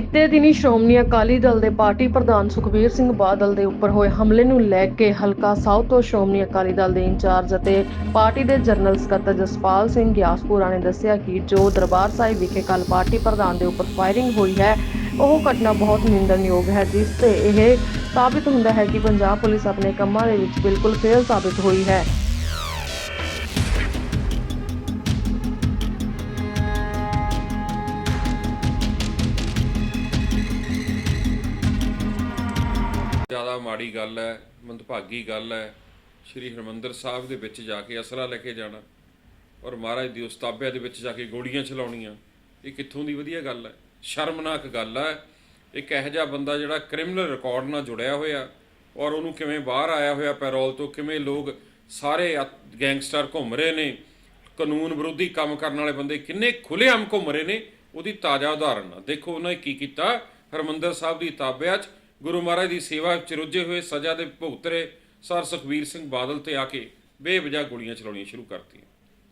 ਬੀਤੇ ਦਿਨੀ ਸ਼੍ਰੋਮਣੀ ਅਕਾਲੀ ਦਲ ਦੇ ਪਾਰਟੀ ਪ੍ਰਧਾਨ ਸੁਖਬੀਰ ਸਿੰਘ ਬਾਦਲ ਦੇ ਉੱਪਰ ਹੋਏ ਹਮਲੇ ਨੂੰ ਲੈ ਕੇ ਹਲਕਾ ਸਾਊਥ ਤੋਂ ਸ਼੍ਰੋਮਣੀ ਅਕਾਲੀ ਦਲ ਦੇ ਇੰਚਾਰਜ ਅਤੇ ਪਾਰਟੀ ਦੇ ਜਨਰਲ ਸਕੱਤਰ ਜਸਪਾਲ ਸਿੰਘ ਗਿਆਸਪੁਰਾ ਨੇ ਦੱਸਿਆ ਕਿ ਜੋ ਦਰਬਾਰ ਸਾਹਿਬ ਵਿਖੇ ਕੱਲ ਪਾਰਟੀ ਪ੍ਰਧਾਨ ਦੇ ਉੱਪਰ ਫਾਇਰਿੰਗ ਹੋਈ ਹੈ, ਉਹ ਘਟਨਾ ਬਹੁਤ ਨਿੰਦਣਯੋਗ ਹੈ, ਜਿਸ ਤੇ ਇਹ ਸਾਬਿਤ ਹੁੰਦਾ ਹੈ ਕਿ ਪੰਜਾਬ ਪੁਲਿਸ ਆਪਣੇ ਕੰਮਾਂ ਦੇ ਵਿੱਚ ਬਿਲਕੁਲ ਫੇਲ ਸਾਬਿਤ ਹੋਈ ਹੈ। ਜ਼ਿਆਦਾ ਮਾੜੀ ਗੱਲ ਹੈ, ਮੰਦਭਾਗੀ ਗੱਲ ਹੈ, ਸ੍ਰੀ ਹਰਮੰਦਰ ਸਾਹਿਬ ਦੇ ਵਿੱਚ ਜਾ ਕੇ ਅਸਲਾ ਲੈ ਕੇ ਜਾਣਾ ਔਰ ਮਹਾਰਾਜ ਦੀ ਉਸਤਾਬਿਆ ਦੇ ਵਿੱਚ ਜਾ ਕੇ ਗੋਲੀਆਂ ਚਲਾਉਣੀਆਂ, ਇਹ ਕਿੱਥੋਂ ਦੀ ਵਧੀਆ ਗੱਲ ਹੈ? ਸ਼ਰਮਨਾਕ ਗੱਲ ਹੈ। ਇੱਕ ਇਹੋ ਜਿਹਾ ਬੰਦਾ ਜਿਹੜਾ ਕ੍ਰਿਮੀਨਲ ਰਿਕਾਰਡ ਨਾਲ ਜੁੜਿਆ ਹੋਇਆ ਔਰ ਉਹਨੂੰ ਕਿਵੇਂ ਬਾਹਰ ਆਇਆ ਹੋਇਆ ਪੈਰੋਲ ਤੋਂ, ਕਿਵੇਂ ਲੋਕ ਸਾਰੇ ਗੈਂਗਸਟਰ ਘੁੰਮ ਰਹੇ ਨੇ, ਕਾਨੂੰਨ ਵਿਰੋਧੀ ਕੰਮ ਕਰਨ ਵਾਲੇ ਬੰਦੇ ਕਿੰਨੇ ਖੁੱਲ੍ਹੇਆਮ ਘੁੰਮ ਰਹੇ ਨੇ, ਉਹਦੀ ਤਾਜ਼ਾ ਉਦਾਹਰਣ ਆ। ਦੇਖੋ ਉਹਨਾਂ ਨੇ ਕੀ ਕੀਤਾ? ਹਰਮੰਦਰ ਸਾਹਿਬ ਦੀ ਤਾਬਿਆ 'ਚ ਗੁਰੂ ਮਹਾਰਾਜ ਦੀ ਸੇਵਾ ਵਿੱਚ ਰੁੱਝੇ ਹੋਏ ਸਜ਼ਾ ਦੇ ਭੁਗਤਰੇ ਸਰ ਸੁਖਬੀਰ ਸਿੰਘ ਬਾਦਲ ਤੇ ਆ ਕੇ ਬੇਵਜ੍ਹਾ ਗੋਲੀਆਂ ਚਲਾਉਣੀਆਂ ਸ਼ੁਰੂ ਕਰਤੀਆਂ।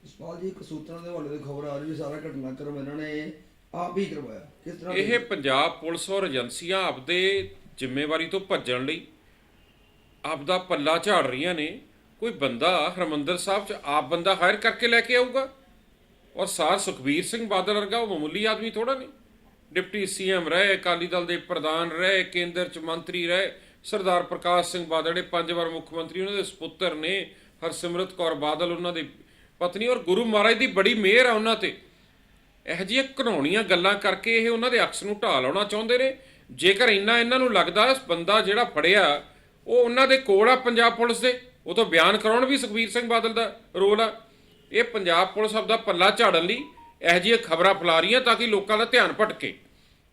ਇਸਪਾਲ ਜੀ ਇੱਕ ਸੂਤਰਾਂ ਦੇ ਹਵਾਲੇ ਤੇ ਖਬਰ ਆ ਰਹੀ ਵੀ ਸਾਰਾ ਘਟਨਾਕ੍ਰਮ ਇਹਨਾਂ ਨੇ ਆਪ ਹੀ ਕਰਵਾਇਆ। ਕਿਸ ਤਰ੍ਹਾਂ ਦੀ- ਇਹ ਪੰਜਾਬ ਪੁਲਿਸ ਔਰ ਏਜੰਸੀਆਂ ਆਪਦੇ ਜ਼ਿੰਮੇਵਾਰੀ ਤੋਂ ਭੱਜਣ ਲਈ ਆਪਦਾ ਪੱਲਾ ਝਾੜ ਰਹੀਆਂ ਨੇ। ਕੋਈ ਬੰਦਾ ਹਰਮੰਦਰ ਸਾਹਿਬ 'ਚ ਆਪ ਬੰਦਾ ਹਾਇਰ ਕਰਕੇ ਲੈ ਕੇ ਆਊਗਾ? ਔਰ ਸਾਰ ਸੁਖਬੀਰ ਸਿੰਘ ਬਾਦਲ ਵਰਗਾ ਉਹ ਮਾਮੂਲੀ ਆਦਮੀ ਥੋੜਾ ਨਹੀਂ। ਡਿਪਟੀ ਸੀਐਮ ਰਹੇ, ਅਕਾਲੀ ਦਲ ਦੇ ਪ੍ਰਧਾਨ ਰਹੇ, ਕੇਂਦਰ 'ਚ ਮੰਤਰੀ ਰਹੇ। ਸਰਦਾਰ ਪ੍ਰਕਾਸ਼ ਸਿੰਘ ਬਾਦਲ ਜਿਹੜੇ ਪੰਜ ਵਾਰ ਮੁੱਖ ਮੰਤਰੀ, ਉਹਨਾਂ ਦੇ ਸੁਪੁੱਤਰ ਨੇ ਹਰਸਿਮਰਤ ਕੌਰ ਬਾਦਲ, ਉਹਨਾਂ ਦੀ ਪਤਨੀ ਔਰ ਗੁਰੂ ਮਹਾਰਾਜ ਦੀ ਬੜੀ ਮਿਹਰ ਆ ਉਹਨਾਂ ਤੇ। ਇਹੋ ਜਿਹੀਆਂ ਘਿਨਾਉਣੀਆਂ ਗੱਲਾਂ ਕਰਕੇ ਇਹ ਉਹਨਾਂ ਦੇ ਅਕਸ ਨੂੰ ਢਾਹ ਲਾਉਣਾ ਚਾਹੁੰਦੇ ਨੇ। ਜੇਕਰ ਇੰਨਾ ਇਹਨਾਂ ਨੂੰ ਲੱਗਦਾ ਬੰਦਾ ਜਿਹੜਾ ਫੜਿਆ, ਉਹ ਉਹਨਾਂ ਦੇ ਕੋਲ ਆ ਪੰਜਾਬ ਪੁਲਿਸ ਦੇ। ਉਹ ਤੋਂ ਬਿਆਨ ਕਰਾਉਣ ਵੀ ਸੁਖਬੀਰ ਸਿੰਘ ਬਾਦਲ ਦਾ ਰੋਲ ਆ। ਇਹ ਪੰਜਾਬ ਪੁਲਿਸ ਆਪਦਾ ਪੱਲਾ ਝਾੜਨ ਲਈ ਇਹੋ ਜਿਹੀਆਂ ਖਬਰਾਂ ਫੈਲਾ ਰਹੀਆਂ ਤਾਂ ਕਿ ਲੋਕਾਂ ਦਾ ਧਿਆਨ ਭਟਕੇ।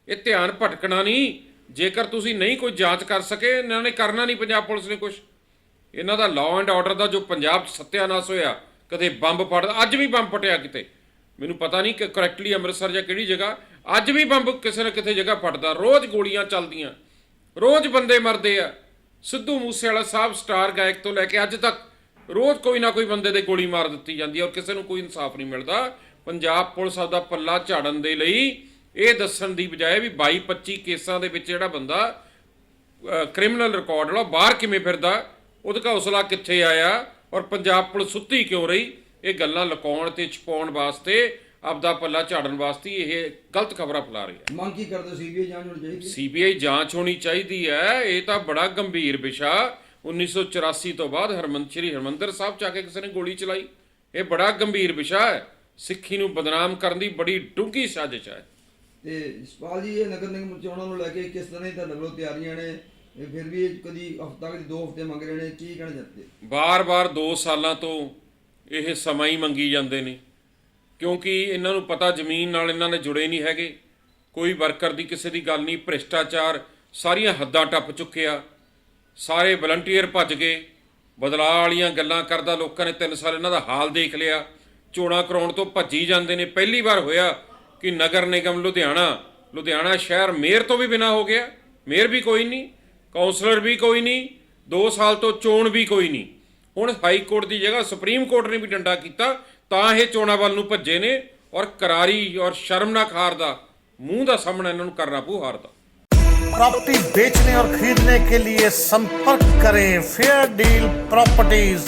ਇਹ ਧਿਆਨ ਭਟਕਣਾ ਨਹੀਂ, ਜੇਕਰ ਤੁਸੀਂ ਨਹੀਂ ਕੋਈ ਜਾਂਚ ਕਰ ਸਕੇ, ਇਹਨਾਂ ਨੇ ਕਰਨਾ ਨਹੀਂ ਪੰਜਾਬ ਪੁਲਿਸ ਨੇ ਕੁਝ ਇਹਨਾਂ ਦਾ ਲਾਅ ਐਂਡ ਆਰਡਰ ਦਾ ਜੋ ਪੰਜਾਬ 'ਚ ਸੱਤਿਆਨਾਸ਼ ਹੋਇਆ, ਕਦੇ ਬੰਬ ਫਟਦਾ ਅੱਜ ਵੀ ਬੰਬ ਫਟਿਆ ਕਿਤੇ। ਮੈਨੂੰ ਪਤਾ ਨਹੀਂ ਕਿ ਕਰੈਕਟਲੀ ਅੰਮ੍ਰਿਤਸਰ ਜਾਂ ਕਿਹੜੀ ਜਗ੍ਹਾ, ਅੱਜ ਵੀ ਬੰਬ ਕਿਸੇ ਨਾ ਕਿਤੇ ਜਗ੍ਹਾ ਫਟਦਾ। ਰੋਜ਼ ਗੋਲੀਆਂ ਚੱਲਦੀਆਂ। ਰੋਜ਼ ਬੰਦੇ ਮਰਦੇ ਆ। ਸਿੱਧੂ ਮੂਸੇਵਾਲਾ ਸਾਹਿਬ ਸਟਾਰ ਗਾਇਕ ਤੋਂ ਲੈ ਕੇ ਅੱਜ ਤੱਕ ਰੋਜ਼ ਕੋਈ ਨਾ ਕੋਈ ਬੰਦੇ ਦੇ ਗੋਲੀ ਮਾਰ ਦਿੱਤੀ ਜਾਂਦੀ ਹੈ ਔਰ ਕਿਸੇ ਨੂੰ ਕੋਈ ਇਨਸਾਫ ਨਹੀਂ ਮਿਲਦਾ। ਪੰਜਾਬ ਪੁਲਿਸ ਆਪਦਾ ਪੱਲਾ ਝਾੜਨ ਦੇ ਲਈ ਇਹ ਦੱਸਣ ਦੀ ਬਜਾਏ ਵੀ 22 25 ਕੇਸਾਂ ਦੇ ਵਿੱਚ ਜਿਹੜਾ ਬੰਦਾ ਕ੍ਰਿਮੀਨਲ ਰਿਕਾਰਡ ਵਾਲਾ ਬਾਹਰ ਕਿਵੇਂ ਫਿਰਦਾ ਉਹਦਾ ਹੌਸਲਾ ਕਿੱਥੇ ਆਇਆ ਔਰ ਪੰਜਾਬ ਪੁਲਿਸ ਸੁੱਤੀ ਕਿਉਂ ਰਹੀ ਇਹ ਗੱਲਾਂ ਲੁਕਾਉਣ ਤੇ ਛਪਾਉਣ ਵਾਸਤੇ ਆਪਦਾ ਪੱਲਾ ਝਾੜਨ ਵਾਸਤੇ ਇਹ ਗਲਤ ਖਬਰਾਂ ਫੈਲਾ ਰਹੀ ਹੈ। ਮੰਗ ਕੀ ਕਰਦੇ ਸੀਬੀਆਈ ਜਾਂਚ ਹੋਣੀ ਚਾਹੀਦੀ ਸੀਬੀਆਈ ਜਾਂਚ ਹੋਣੀ ਚਾਹੀਦੀ ਹੈ। ਇਹ ਤਾਂ ਬੜਾ ਗੰਭੀਰ ਵਿਸ਼ਾ। 1984 ਤੋਂ ਬਾਅਦ ਹਰਮੰਦ ਸ਼੍ਰੀ ਹਰਮੰਦਰ ਸਾਹਿਬ ਆ ਕੇ ਕਿਸੇ ਨੇ ਗੋਲੀ ਚਲਾਈ। ਇਹ ਬੜਾ ਗੰਭੀਰ ਵਿਸ਼ਾ ਹੈ। ਸਿੱਖੀ ਨੂੰ ਬਦਨਾਮ ਕਰਨ ਦੀ ਬੜੀ ਡੂੰਘੀ ਸਾਜ਼ਿਸ਼ ਹੈ। ਤੇ ਇਸਪਾਲ ਜੀ ਇਹ ਨਗਰ ਨਿਗਮ ਚੋਣਾਂ ਨੂੰ ਲੈ ਕੇ ਕਿਸ ਤਰ੍ਹਾਂ ਦੀ ਤੁਹਾਡੇ ਵੱਲੋਂ ਤਿਆਰੀਆਂ ਨੇ? ਇਹ ਫਿਰ ਵੀ ਕਦੀ ਹਫਤਾ ਕਦੀ ਦੋ ਹਫ਼ਤੇ ਮੰਗ ਰਹੇ ਨੇ ਕੀ ਕਹਿਣਾ ਚਾਹਤੇ ਬਾਰ-ਬਾਰ 2 ਸਾਲਾਂ ਤੋਂ ਇਹ ਸਮਾਂ ਹੀ ਮੰਗੀ ਜਾਂਦੇ ਨੇ ਕਿਉਂਕਿ ਇਹਨਾਂ ਨੂੰ ਪਤਾ ਜ਼ਮੀਨ ਨਾਲ ਇਹਨਾਂ ਨੇ ਜੁੜੇ ਨਹੀਂ ਹੈਗੇ। ਕੋਈ ਵਰਕਰ ਦੀ ਕਿਸੇ ਦੀ ਗੱਲ ਨਹੀਂ ਭ੍ਰਿਸ਼ਟਾਚਾਰ ਸਾਰੀਆਂ ਹੱਦਾਂ ਟੱਪ ਚੁੱਕਿਆ ਸਾਰੇ ਵਲੰਟੀਅਰ ਭੱਜ ਗਏ ਬਦਲਾਅ ਵਾਲੀਆਂ ਗੱਲਾਂ ਕਰਦਾ ਲੋਕਾਂ ਨੇ 3 ਸਾਲ ਇਹਨਾਂ ਦਾ ਹਾਲ ਦੇਖ ਲਿਆ। ਚੋਣਾਂ ਕਰਾਉਣ ਤੋਂ ਭੱਜੀ ਜਾਂਦੇ ਨੇ ਪਹਿਲੀ ਵਾਰ ਹੋਇਆ ਕਿ ਨਗਰ ਨਿਗਮ ਲੁਧਿਆਣਾ ਲੁਧਿਆਣਾ ਸ਼ਹਿਰ ਮੇਅਰ ਤੋਂ ਵੀ ਬਿਨਾ ਹੋ ਗਿਆ ਮੇਅਰ ਵੀ ਕੋਈ ਨਹੀਂ ਕਾਉਂਸਲਰ ਵੀ ਕੋਈ ਨਹੀਂ 2 ਸਾਲ ਤੋਂ ਚੋਣ ਵੀ ਕੋਈ ਨਹੀਂ ਹੁਣ ਹਾਈ ਕੋਰਟ ਦੀ ਜਗ੍ਹਾ ਸੁਪਰੀਮ ਕੋਰਟ ਨੇ ਵੀ ਡੰਡਾ ਕੀਤਾ ਤਾਂ ਇਹ ਚੋਣਾਂ ਵੱਲ ਨੂੰ ਭੱਜੇ ਨੇ ਔਰ ਕਰਾਰੀ ਔਰ ਸ਼ਰਮਨਾਕ ਹਾਰ ਦਾ ਮੂੰਹ ਦਾ ਸਾਹਮਣਾ ਇਹਨਾਂ ਨੂੰ ਕਰਨਾ ਪਊ ਹਾਰ ਦਾ प्रॉपर्टी बेचने और खरीदने के लिए संपर्क करें फेयर डील प्रॉपर्टीज